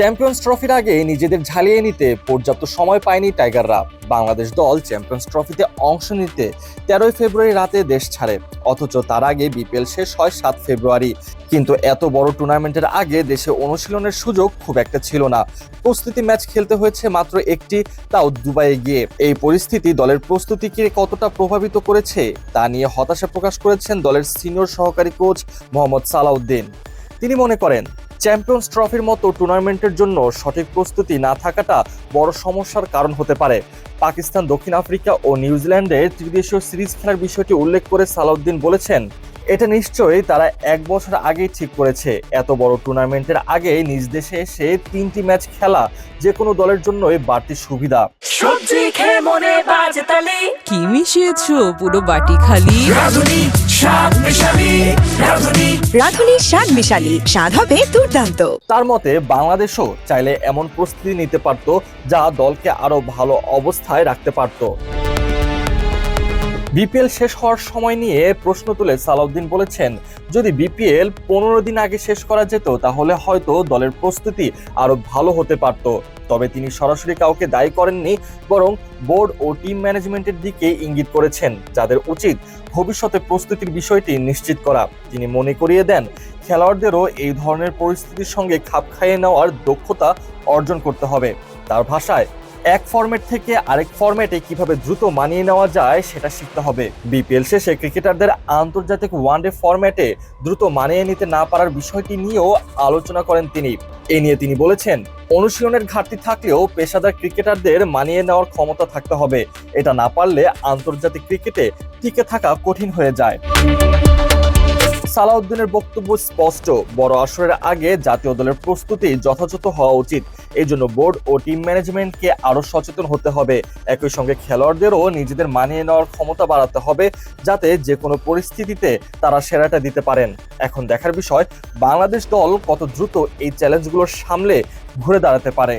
Champions ট্রফির আগে নিজেদের ঝালিয়ে নিতে পর্যাপ্ত সময় পায়নি টাইগাররা। বাংলাদেশ দল চ্যাম্পিয়ন্স ট্রফিতে অংশ নিতে তেরোই ফেব্রুয়ারি রাতে দেশ ছাড়ে, অথচ তার আগে বিপিএল শেষ হয় সাত ফেব্রুয়ারি। কিন্তু এত বড় টুর্নামেন্টের আগে দেশে অনুশীলনের সুযোগ খুব একটা ছিল না। প্রস্তুতি ম্যাচ খেলতে হয়েছে মাত্র একটি, তাও দুবাইয়ে গিয়ে। এই পরিস্থিতি দলের প্রস্তুতিকে কতটা প্রভাবিত করেছে, তা নিয়ে হতাশা প্রকাশ করেছেন দলের সিনিয়র সহকারী কোচ মোহাম্মদ সালাউদ্দিন। তিনি মনে করেন চ্যাম্পিয়ন্স ট্রফির মতো টুর্নামেন্টের জন্য সঠিক প্রস্তুতি না থাকাটা বড় সমস্যার কারণ হতে পারে। পাকিস্তান দক্ষিণ আফ্রিকা ও নিউজিল্যান্ডের ত্রিদেশীয় সিরিজ খেলার বিষয়টি উল্লেখ করে সালাউদ্দিন বলেছেন এটা নিশ্চয়ই তারা এক বছর আগেই ঠিক করেছে। এত বড় টুর্নামেন্টের আগে নিজ দেশে এসে তিনটি ম্যাচ খেলা যে কোনো দলের জন্যই বাড়তি সুবিধা। সবজি খেয়ে মনে বাজে তালি। কি মিশিয়েছো পুরো বাটি খালি? রাধুনি শাক মেশালি তার মতে, বাংলাদেশও চাইলে এমন প্রস্তুতি নিতে পারত যা দলকে আরও ভালো অবস্থায় রাখতে পারত। বিপিএল শেষ হওয়ার সময় নিয়ে প্রশ্ন তুলে সালাউদ্দিন বলেছেন, যদি বিপিএল পনেরো দিন আগে শেষ করা যেত, তাহলে হয়তো দলের প্রস্তুতি আরও ভালো হতে পারত। তবে তিনি সরাসরি কাউকে দায়ী করেননি, বরং বোর্ড ও টিম ম্যানেজমেন্টের দিকে ইঙ্গিত করেছেন, যাদের উচিত ভবিষ্যতে প্রস্তুতির বিষয়টি নিশ্চিত করা। তিনি মনে করিয়ে দেন, খেলোয়াড়দেরও এই ধরনের পরিস্থিতির সঙ্গে খাপ খাইয়ে নেওয়ার দক্ষতা অর্জন করতে হবে। তার ভাষায় এক ফরম্যাট থেকে আরেক ফরম্যাটে কীভাবে দ্রুত মানিয়ে নেওয়া যায় সেটা শিখতে হবে। বিপিএল শেষে ক্রিকেটারদের আন্তর্জাতিক ওয়ানডে ফরম্যাটে দ্রুত মানিয়ে নিতে না পারার বিষয়টি নিয়েও আলোচনা করেন তিনি। এ নিয়ে তিনি বলেছেন, অনুশীলনের ঘাটতি থাকলেও পেশাদার ক্রিকেটারদের মানিয়ে নেওয়ার ক্ষমতা থাকতে হবে। এটা না পারলে আন্তর্জাতিক ক্রিকেটে টিকে থাকা কঠিন হয়ে যায়। সালাউদ্দিনের বক্তব্য স্পষ্ট, বড় আসরের আগে জাতীয় দলের প্রস্তুতি যথাযথ হওয়া উচিত। এই জন্য বোর্ড ও টিম ম্যানেজমেন্টকে আরও সচেতন হতে হবে। একই সঙ্গে খেলোয়াড়দেরও নিজেদের মানিয়ে নেওয়ার ক্ষমতা বাড়াতে হবে যাতে যে কোনো পরিস্থিতিতে তারা সেরাটা দিতে পারেন। এখন দেখার বিষয়, বাংলাদেশ দল কত দ্রুত এই চ্যালেঞ্জগুলো সামলে ঘুরে দাঁড়াতে পারে।